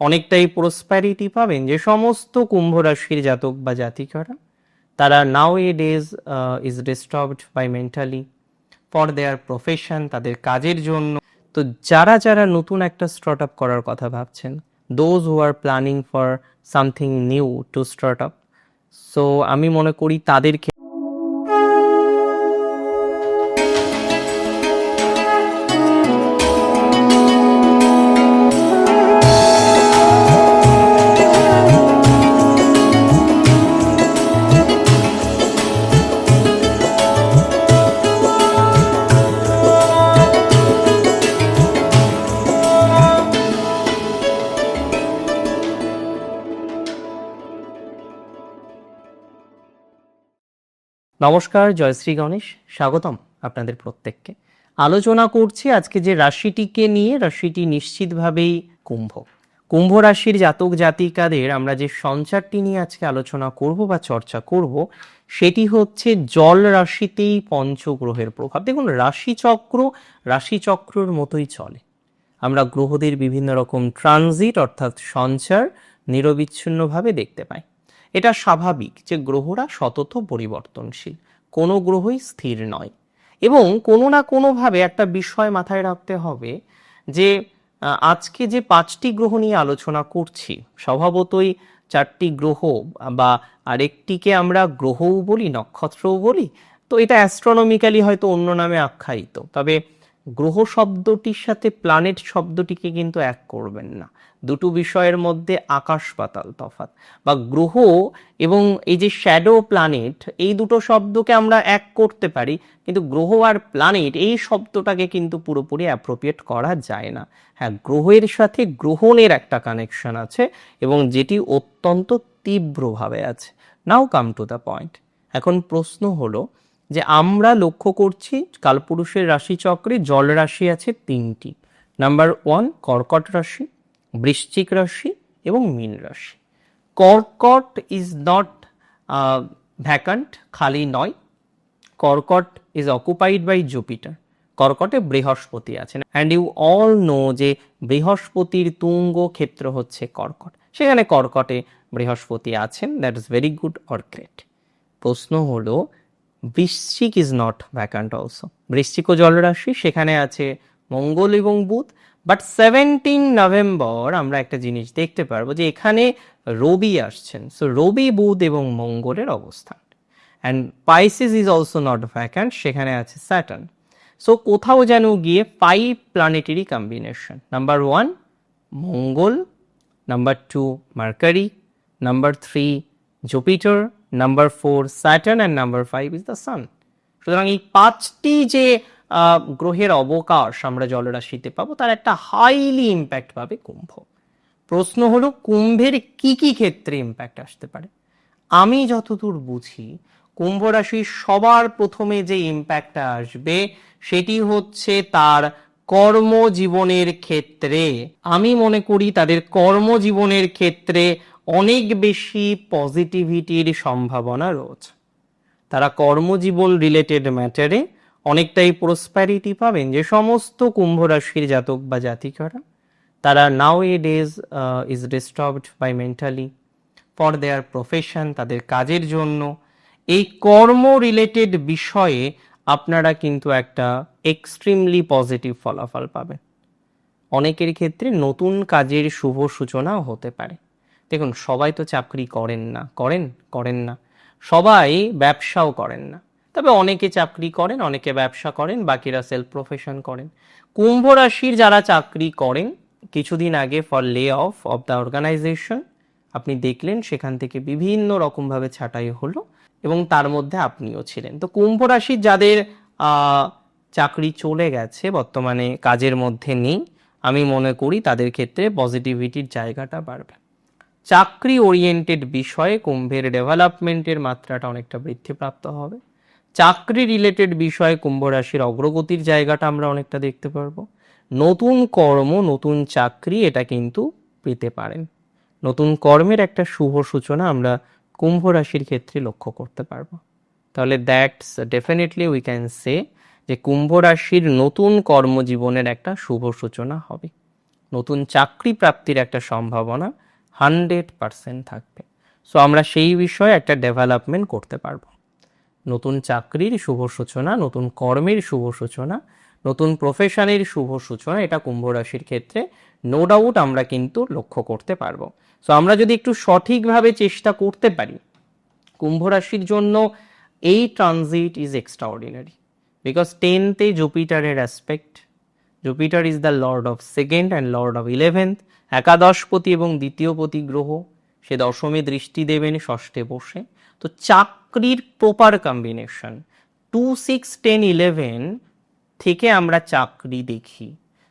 অনেকটাই প্রসপ্যারিটি পাবেন যে সমস্ত কুম্ভ রাশির জাতক বা জাতিকারা। তারা nowadays is disturbed by mentally for their profession তাদের কাজের জন্য। তো যারা যারা নতুন একটা স্টার্ট আপ করার কথা ভাবছেন those who are planning for something new to start up so আমি মনে করি তাদের নমস্কার জয়শ্রী গণেশ। স্বাগতম আপনাদের প্রত্যেককে। আলোচনা করছি আজকে যে রাশিটিকে নিয়ে, রাশিটি নিশ্চিতভাবেই কুম্ভ। কুম্ভ রাশির জাতক জাতিকাদের আমরা যে সঞ্চারটি নিয়ে আজকে আলোচনা করব বা চর্চা করব, সেটি হচ্ছে জল রাশিতেই পঞ্চগ্রহের প্রভাব। দেখুন, রাশিচক্র রাশিচক্রর মতোই চলে। আমরা গ্রহদের বিভিন্ন রকম ট্রানজিট অর্থাৎ সঞ্চার নিরবিচ্ছিন্নভাবে দেখতে পাই। এটা স্বাভাবিক যে গ্রহরা সতত পরিবর্তনশীল। কোনো গ্রহই স্থির নয়। এবং কোনো না কোনোভাবে একটা বিষয় মাথায় রাখতে হবে যে আজকে যে পাঁচটি গ্রহ নিয়ে আলোচনা করছি, স্বভাবতই চারটি গ্রহ বা আরেকটিকে আমরা গ্রহও বলি, নক্ষত্রও বলি, তো এটা অ্যাস্ট্রোনমিক্যালি হয়তো অন্য নামে আখ্যায়িত। তবে গ্রহ শব্দটির সাথে প্ল্যানেট শব্দটিকে কিন্তু এক করবেন না। দুটো বিষয়ের মধ্যে আকাশ পাতাল তফাৎ। বা গ্রহ এবং এই যে শ্যাডো প্ল্যানেট এই দুটো শব্দকে আমরা এক করতে পারি, কিন্তু গ্রহ আর প্ল্যানেট এই শব্দটাকে কিন্তু পুরোপুরি অ্যাপ্রোপ্রিয়েট করা যায় না। হ্যাঁ গ্রহের সাথে গ্রহণের একটা কানেকশন আছে এবং যেটি অত্যন্ত তীব্রভাবে আছে। Now come to the point এখন প্রশ্ন হলো যে আমরা লক্ষ্য করছি কালপুরুষের রাশিচক্রে জল রাশি আছে তিনটি। নাম্বার ওয়ান কর্কট রাশি, বৃশ্চিক রাশি এবং মীন রাশি। কর্কট ইজ নট ভ্যাকান্ট খালি নয়। কর্কট ইজ অকুপাইড বাই জুপিটার কর্কটে বৃহস্পতি আছেন। অ্যান্ড ইউ অল নো যে বৃহস্পতির তুঙ্গ ক্ষেত্র হচ্ছে কর্কট। সেখানে কর্কটে বৃহস্পতি আছেন। That is very good or great প্রশ্ন হলো বৃশ্চিক ইজ নট ভ্যাকান্ট অলসো বৃশ্চিক ও জলরাশি সেখানে আছে মঙ্গল এবং বুধ বাট সেভেন্টিন নভেম্বর আমরা একটা জিনিস দেখতে পারব যে এখানে রবি আসছেন। সো রবি, বুধ এবং মঙ্গলের অবস্থান। And Pisces is also not vacant সেখানে আছে স্যাটার্ন সো কোথাও যেন গিয়ে five planetary combination number one Mangal. Number two Mercury number three Jupiter number four Saturn and number five is the sun সুতরাং এই পাঁচটি যে গ্রহের অবকাশ আমরা জলরাশিতে পাবো, তার একটা হাইলি ইম্প্যাক্ট পাবে কুম্ভ। প্রশ্ন হলো, কুম্ভের কি কি ক্ষেত্রে ইম্প্যাক্ট আসতে পারে? আমি যতদূর বুঝি, কুম্ভ রাশির সবার প্রথমে যে ইম্প্যাক্টটা আসবে, সেটি হচ্ছে তার কর্মজীবনের ক্ষেত্রে। আমি মনে করি তাদের কর্মজীবনের ক্ষেত্রে অনেক বেশি পজিটিভিটির সম্ভাবনা রয়েছে তারা কর্মজীবন রিলেটেড ম্যাটারে অনেকটাই প্রসপ্যারিটি পাবেন যে সমস্ত কুম্ভ রাশির জাতক বা জাতিকারা, তারা nowadays is disturbed by mentally for their profession তাদের কাজের জন্য। এই কর্ম রিলেটেড বিষয়ে আপনারা কিন্তু একটা এক্সট্রিমলি পজিটিভ ফলাফল পাবেন। অনেকের ক্ষেত্রে নতুন কাজের শুভ সূচনাও হতে পারে। দেখুন, সবাই তো চাকরি করেন না। করেন? করেন না। সবাই ব্যবসাও করেন না। তবে অনেকে চাকরি করেন, অনেকে ব্যবসা করেন, বাকিরা সেলফ প্রফেশন করেন। কুম্ভ রাশির যারা চাকরি করেন, কিছুদিন আগে ফর লে অফ অফ দ্য অর্গানাইজেশন আপনি দেখলেন সেখান থেকে বিভিন্ন রকমভাবে ছাঁটাই হলো এবং তার মধ্যে আপনিও ছিলেন। তো কুম্ভ রাশির যাদের চাকরি চলে গেছে, বর্তমানে কাজের মধ্যে নেই, আমি মনে করি তাদের ক্ষেত্রে পজিটিভিটির জায়গাটা বাড়বে। চাকরি ওরিয়েন্টেড বিষয়ে কুম্ভের ডেভেলপমেন্টের মাত্রাটা অনেকটা বৃদ্ধিপ্রাপ্ত হবে। চাকরি রিলেটেড বিষয়ে কুম্ভ রাশির অগ্রগতির জায়গাটা আমরা অনেকটা দেখতে পারব। নতুন কর্ম, নতুন চাকরি, এটা কিন্তু পেতে পারেন। নতুন কর্মের একটা শুভ সূচনা আমরা কুম্ভ রাশির ক্ষেত্রে লক্ষ্য করতে পারব। তাহলে that's definitely we can say যে কুম্ভ রাশির নতুন কর্মজীবনের একটা শুভ সূচনা হবে। নতুন চাকরি প্রাপ্তির একটা সম্ভাবনা হান্ড্রেড পার্সেন্ট থাকবে। সো আমরা সেই বিষয়ে একটা ডেভেলপমেন্ট করতে পারব। নতুন চাকরির শুভ সূচনা, নতুন কর্মের শুভ সূচনা, নতুন প্রফেশনের শুভ সূচনা, এটা কুম্ভ রাশির ক্ষেত্রে নো ডাউট আমরা কিন্তু লক্ষ্য করতে পারব। সো আমরা যদি একটু সঠিকভাবে চেষ্টা করতে পারি, কুম্ভ রাশির জন্য এই ট্রানজিট ইজ এক্সট্রাঅর্ডিনারি বিকজ টেনতে জুপিটারের aspect Jupiter is the lord of second and lord of eleventh একাদশপতি এবং দ্বিতীয়পতি গ্রহ, সে দশমে দৃষ্টি দেবেন, ষষ্ঠে বসে। তো চাকরির proper combination two six ten eleven থেকে আমরা চাকরি দেখি।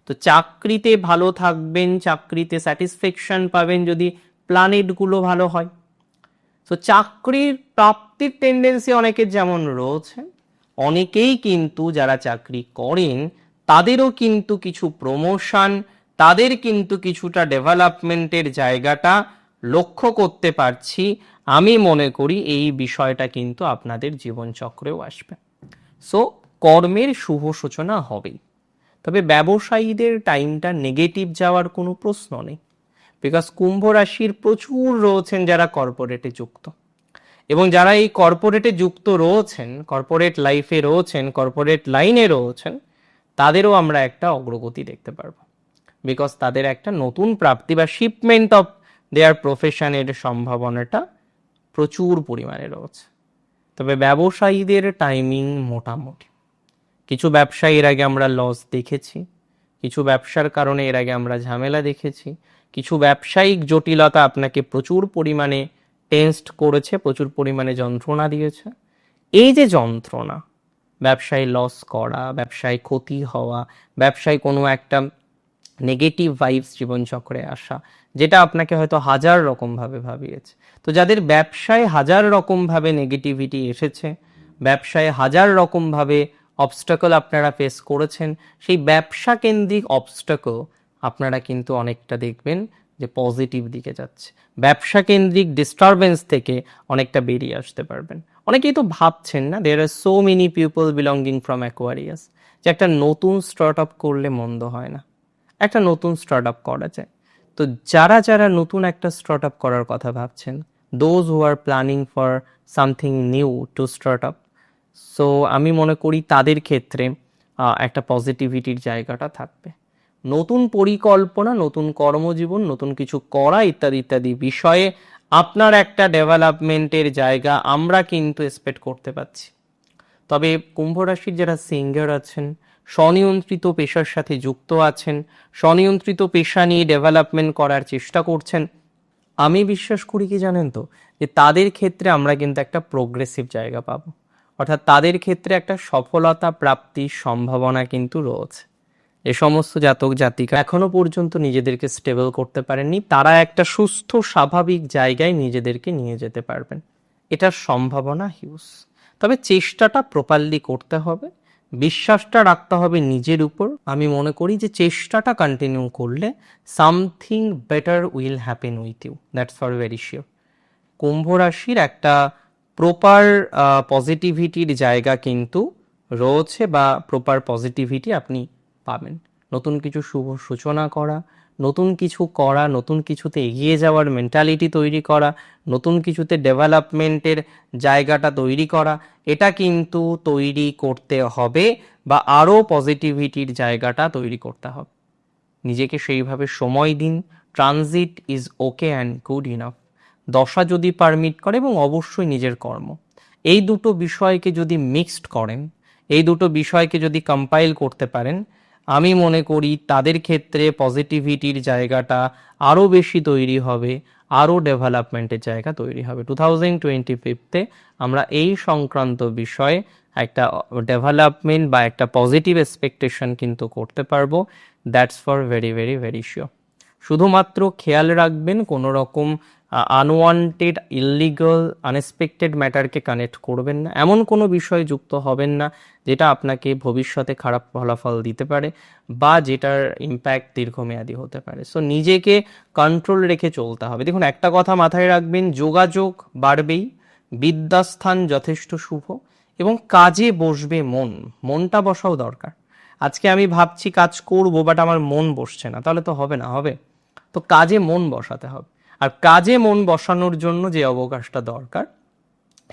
তো চাকরিতে ভালো থাকবেন, চাকরিতে স্যাটিসফ্যাকশন পাবেন যদি প্ল্যানেটগুলো ভালো হয়। তো চাকরির প্রাপ্তির টেন্ডেন্সি অনেকের যেমন রয়েছে, অনেকেই কিন্তু যারা চাকরি করেন তাদেরও কিন্তু কিছু প্রমোশন তাদের কিন্তু কিছুটা ডেভেলপমেন্টের জায়গাটা লক্ষ্য করতে পারছি। আমি মনে করি এই বিষয়টা কিন্তু আপনাদের জীবনচক্রেও আসবে। সো কর্মের শুভ সূচনা হবেই। তবে ব্যবসায়ীদের টাইমটা নেগেটিভ যাওয়ার কোনো প্রশ্ন নেই। বিকজ কুম্ভ রাশির প্রচুর রয়েছেন যারা কর্পোরেটে যুক্ত। এবং যারা এই কর্পোরেটে যুক্ত রয়েছেন কর্পোরেট লাইফে রয়েছেন কর্পোরেট লাইনে রয়েছেন তাদেরও আমরা একটা অগ্রগতি দেখতে পারব। বিকজ তাদের একটা নতুন প্রাপ্তি বা শিপমেন্ট অফ দেয়ার প্রফেশনের সম্ভাবনাটা প্রচুর পরিমাণে রয়েছে। তবে ব্যবসায়ীদের টাইমিং মোটামুটি। কিছু ব্যবসায়ী এর আগে আমরা লস দেখেছি, কিছু ব্যবসার কারণে এর আগে আমরা ঝামেলা দেখেছি, কিছু ব্যবসায়িক জটিলতা আপনাকে প্রচুর পরিমাণে টেস্ট করেছে, প্রচুর পরিমাণে যন্ত্রণা দিয়েছে। এই যে যন্ত্রণা ব্যবসায় লস করা, ব্যবসায় ক্ষতি হওয়া, ব্যবসায় কোনো একটা নেগেটিভ ভাইবস জীবনচক্রে আসা, যেটা আপনাকে হয়তো হাজার রকমভাবে ভাবিয়েছে। তো যাদের ব্যবসায় হাজার রকমভাবে নেগেটিভিটি এসেছে, ব্যবসায় হাজার রকমভাবে অবস্টাকল আপনারা ফেস করেছেন, সেই ব্যবসা কেন্দ্রিক অবস্টাকল আপনারা কিন্তু অনেকটা দেখবেন। যে পজিটিভ দিকে যাচ্ছে। ব্যবসা কেন্দ্রিক ডিস্টারবেন্স থেকে অনেকটা বেরিয়ে আসতে পারবেন। অনেকেই তো ভাবছেন না there are so many people belonging from Aquarius যে একটা নতুন স্টার্ট আপ করলে মন্দ হয় না। একটা নতুন স্টার্ট আপ করা যায়। তো যারা যারা নতুন একটা স্টার্ট আপ করার কথা ভাবছেন those who are planning for something new to start up so আমি মনে করি তাদের ক্ষেত্রে একটা পজিটিভিটির জায়গাটা থাকবে। নতুন পরিকল্পনা, নতুন কর্মজীবন, নতুন কিছু করা ইত্যাদি ইত্যাদি বিষয়ে আপনার একটা ডেভেলপমেন্টের জায়গা আমরা কিন্তু এক্সপেক্ট করতে পারছি। তবে কুম্ভ রাশির যারা সিঙ্গার আছেন, স্বনিয়ন্ত্রিত পেশার সাথে যুক্ত আছেন, স্বনিয়ন্ত্রিত পেশা নিয়ে ডেভেলপমেন্ট করার চেষ্টা করছেন, আমি বিশ্বাস করি কি জানেন তো? যে তাদের ক্ষেত্রে আমরা কিন্তু একটা প্রোগ্রেসিভ জায়গা পাবো। অর্থাৎ তাদের ক্ষেত্রে একটা সফলতা প্রাপ্তির সম্ভাবনা কিন্তু রয়েছে। যে সমস্ত জাতক জাতিকা এখনও পর্যন্ত নিজেদেরকে স্টেবল করতে পারেননি। তারা একটা সুস্থ, স্বাভাবিক জায়গায় নিজেদেরকে নিয়ে যেতে পারবেন। এটার সম্ভাবনা হিউজ। তবে চেষ্টাটা প্রপারলি করতে হবে। বিশ্বাসটা রাখতে হবে নিজের উপর। আমি মনে করি যে চেষ্টাটা কন্টিনিউ করলে something better will happen with you that's for very sure কুম্ভ রাশির একটা প্রপার পজিটিভিটির জায়গা কিন্তু রয়েছে বা প্রপার পজিটিভিটি আপনি পাবেন। নতুন কিছু শুভ সূচনা করা, নতুন কিছু করা, নতুন কিছুতে এগিয়ে যাওয়ার মেন্টালিটি তৈরি করা, নতুন কিছুতে ডেভেলপমেন্টের জায়গাটা তৈরি করা, এটা কিন্তু তৈরি করতে হবে বা আরও পজিটিভিটির জায়গাটা তৈরি করতে হবে। নিজেকে সেইভাবে সময় দিন transit is okay and good enough দশা যদি পারমিট করে এবং অবশ্যই নিজের কর্ম। এই দুটো বিষয়কে যদি মিক্সড করেন, এই দুটো বিষয়কে যদি কম্পাইল করতে পারেন আমি মনে করি তাদের ক্ষেত্রে পজিটিভিটির জায়গাটা আরও বেশি তৈরি হবে আরও ডেভেলপমেন্টের জায়গা তৈরি হবে। টু থাউজেন্ড টোয়েন্টি ফিফতে আমরা এই সংক্রান্ত বিষয়ে একটা ডেভেলপমেন্ট বা একটা পজিটিভ এক্সপেকটেশন কিন্তু করতে পারব। That's for very very very sure শুধুমাত্র খেয়াল রাখবেন কোনো রকম আনওয়ান্টেড ইলিগাল আনএক্সপেক্টেড ম্যাটারকে কানেক্ট করবেন না। এমন কোনো বিষয়ে যুক্ত হবেন না যেটা আপনাকে ভবিষ্যতে খারাপ ফলাফল দিতে পারে বা যেটার ইম্প্যাক্ট দীর্ঘমেয়াদী হতে পারে। সো নিজেকে কন্ট্রোল রেখে চলতে হবে। দেখুন, একটা কথা মাথায় রাখবেন, যোগাযোগ বাড়বেই, বিদ্যাস্থান যথেষ্ট শুভ এবং কাজে বসবে মন। মনটা বসাও দরকার। আজকে আমি ভাবছি কাজ করব বাট আমার মন বসছে না। তাহলে তো হবে না, হবে। তো কাজে মন বসাতে হবে। আর কাজে মন বসানোর জন্য যে অবকাশটা দরকার,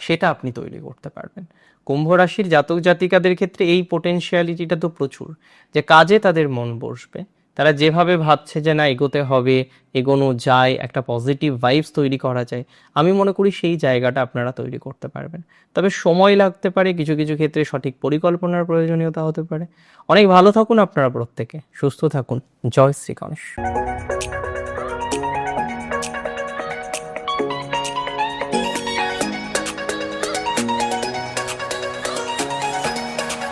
সেটা আপনি তৈরি করতে পারবেন। কুম্ভ রাশির জাতক জাতিকাদের ক্ষেত্রে এই পোটেনশিয়ালিটিটা তো প্রচুর, যে কাজে তাদের মন বসবে। তারা যেভাবে ভাবছে যে না, এগোতে হবে, এগোনো যায়, একটা পজিটিভ ভাইবস তৈরি করা যায়, আমি মনে করি সেই জায়গাটা আপনারা তৈরি করতে পারবেন। তবে সময় লাগতে পারে, কিছু কিছু ক্ষেত্রে সঠিক পরিকল্পনার প্রয়োজনীয়তা হতে পারে। অনেক ভালো থাকুন আপনারা প্রত্যেকে। সুস্থ থাকুন। জয় শ্রী গণেশ।